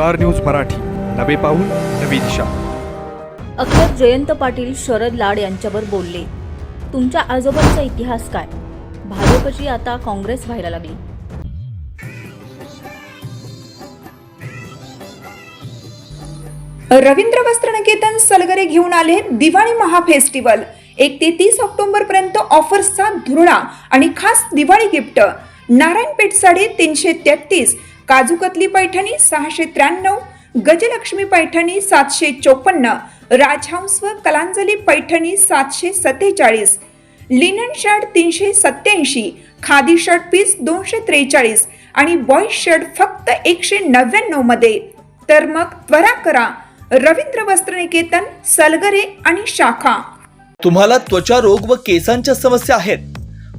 Star news Marathi. नवे पाऊल नवी दिशा. अखेर जयंत पाटील शरद लाड यांच्यावर बोलले. तुमच्या आजोबांचा इतिहास काय? भाजपची आता काँग्रेस व्हायला लागली. रवींद्र वस्त्रनिकेतन सलगरे घेऊन आले दिवाळी महाफेस्टिवल एक ते तीस ऑक्टोबर पर्यंत ऑफर्सचा धुरळा आणि खास दिवाळी गिफ्ट. नारायणपेठ साडे तीनशे तेहतीस काजूकतली पैठणी सहाशे त्र्याण्णव गजलक्ष्मी पैठणी सातशे चोपन्न राजहंस व कलांजली पैठणी सातशे सत्तेचाळीस लिनन शर्ट तीनशे सत्याऐंशी खादी शर्ट पीस दोनशे त्रेचाळीस आणि बॉईज शर्ट फक्त एकशे नव्याण्णवमध्ये. तर मग त्वरा करा. रवींद्र वस्त्रनिकेतन सलगरे आणि शाखा. तुम्हाला त्वचा रोग व केसांच्या समस्या आहेत.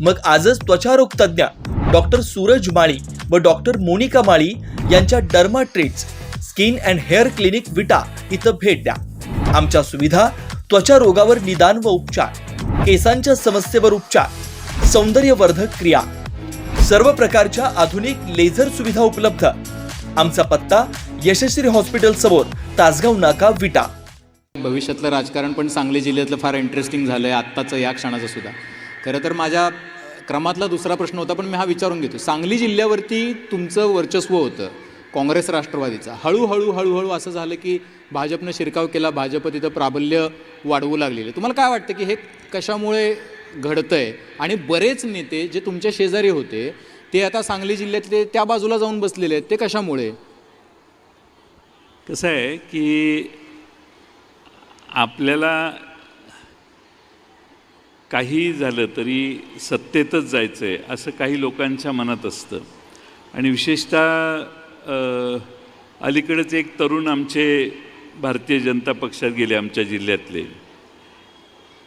मग आजच त्वचा रोग तज्ज्ञ डॉक्टर सूरज माळी व डॉक्टर मोनिका माळी यांच्या derma treats skin and hair clinic Vita इथं भेट द्या. आमच्या सुविधा त्वचा रोगावर निदान व उपचार केसांच्या समस्येवर उपचार सौंदर्यवर्धक क्रिया. सर्व प्रकारच्या आधुनिक लेझर सुविधा उपलब्ध. आमचा पत्ता यशस्वी हॉस्पिटल समोर तासगाव नाका विटा. भविष्यातलं राजकारण पण सांगली जिल्ह्यातलं फार इंटरेस्टिंग झालं आहे आत्ताचं या क्षणाचं सुद्धा. खरं तर माझ्या क्रमातला दुसरा प्रश्न होता पण मी हा विचारून घेतो. सांगली जिल्ह्यावरती तुमचं वर्चस्व होतं काँग्रेस राष्ट्रवादीचा. हळूहळू हळूहळू असं झालं की भाजपनं शिरकाव केला भाजप तिथं प्राबल्य वाढवू लागलेलं. तुम्हाला काय वाटतं की हे कशामुळे घडतं आहे आणि बरेच नेते जे तुमच्या शेजारी होते ते आता सांगली जिल्ह्यातले त्या बाजूला जाऊन बसलेले आहेत. ते कशामुळे? कसं आहे की आपल्याला काही झालं तरी सत्तेतच जायचं आहे असं काही लोकांच्या मनात असतं. आणि विशेषतः अलीकडेच एक तरुण आमचे भारतीय जनता पक्षात गेले आमच्या जिल्ह्यातले.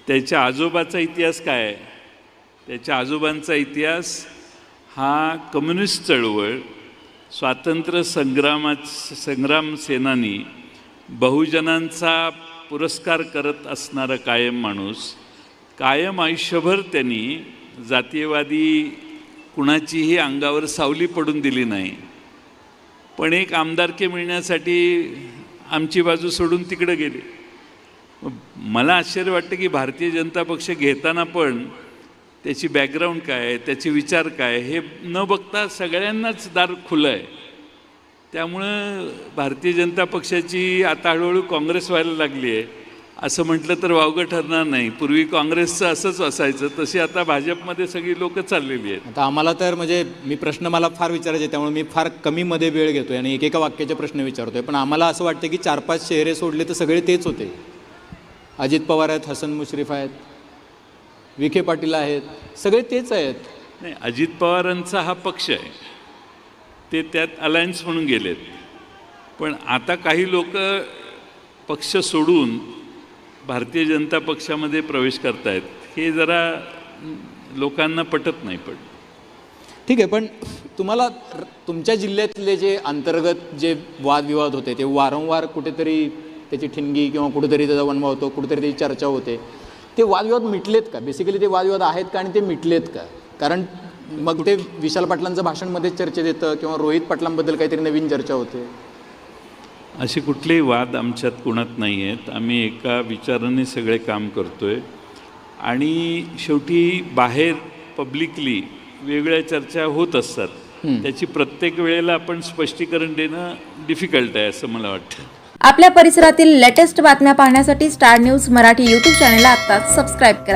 त्याच्या आजोबाचा इतिहास काय त्याच्या आजोबांचा इतिहास हा कम्युनिस्ट चळवळ स्वातंत्र्य संग्रामा संग्राम सेनानी बहुजनांचा पुरस्कार करत असणारा कायम माणूस कायम आयुष्यभर त्यांनी जातीयवादी कुणाचीही अंगावर सावली पडून दिली नाही. पण एक आमदारकी मिळण्यासाठी आमची बाजू सोडून तिकडे गेले. मला आश्चर्य वाटतं की भारतीय जनता पक्ष घेताना पण त्याची बॅकग्राऊंड काय आहे त्याचे विचार काय हे न बघता सगळ्यांनाच दार खुलं आहे. त्यामुळं भारतीय जनता पक्षाची आता हळूहळू काँग्रेस व्हायला लागली आहे. असं म्हटलं तर वावगं ठरणार नाही. पूर्वी काँग्रेसचं असंच असायचं तशी आता भाजपमध्ये सगळी लोकं चाललेली आहेत. आता आम्हाला तर म्हणजे मी प्रश्न मला फार विचारायचे त्यामुळे मी फार कमीमध्ये वेळ घेतोय आणि एकेका वाक्याचे प्रश्न विचारतोय. पण आम्हाला असं वाटतं की चार पाच चेहरे सोडले तर सगळे तेच होते. अजित पवार आहेत हसन मुश्रीफ आहेत विखे पाटील आहेत सगळे तेच आहेत. नाही अजित पवारांचा हा पक्ष आहे. ते त्यात अलायन्स म्हणून गेलेत. पण आता काही लोक पक्ष सोडून भारतीय जनता पक्षामध्ये प्रवेश करतायत हे जरा लोकांना पटत नाही पण. ठीक आहे पण तुम्हाला तुमच्या जिल्ह्यातले जे अंतर्गत जे वादविवाद होते ते वारंवार कुठेतरी त्याची ठिणगी किंवा कुठेतरी त्याचा वनवा होतो कुठेतरी त्याची चर्चा होते. ते वादविवाद मिटलेत का? बेसिकली ते वादविवाद आहेत का आणि ते मिटलेत का? कारण मग ते विशाल पाटलांचं भाषणमध्ये चर्चेत येतं किंवा रोहित पाटलांबद्दल काहीतरी नवीन चर्चा होते. असे कुठलेही वाद आमच्यात कुणात नाही आहेत आम्ही एका विचाराने सगळे काम करतो आहे आणि शेवटी बाहेर पब्लिकली वेगळ्या चर्चा होत असतात. त्याची प्रत्येक वेळेला आपण स्पष्टीकरण देणं डिफिकल्ट आहे असं मला वाटतं. आपल्या परिसरातील लेटेस्ट बातम्या पाहण्यासाठी स्टार न्यूज मराठी यूट्यूब चॅनलला आता सबस्क्राईब करा.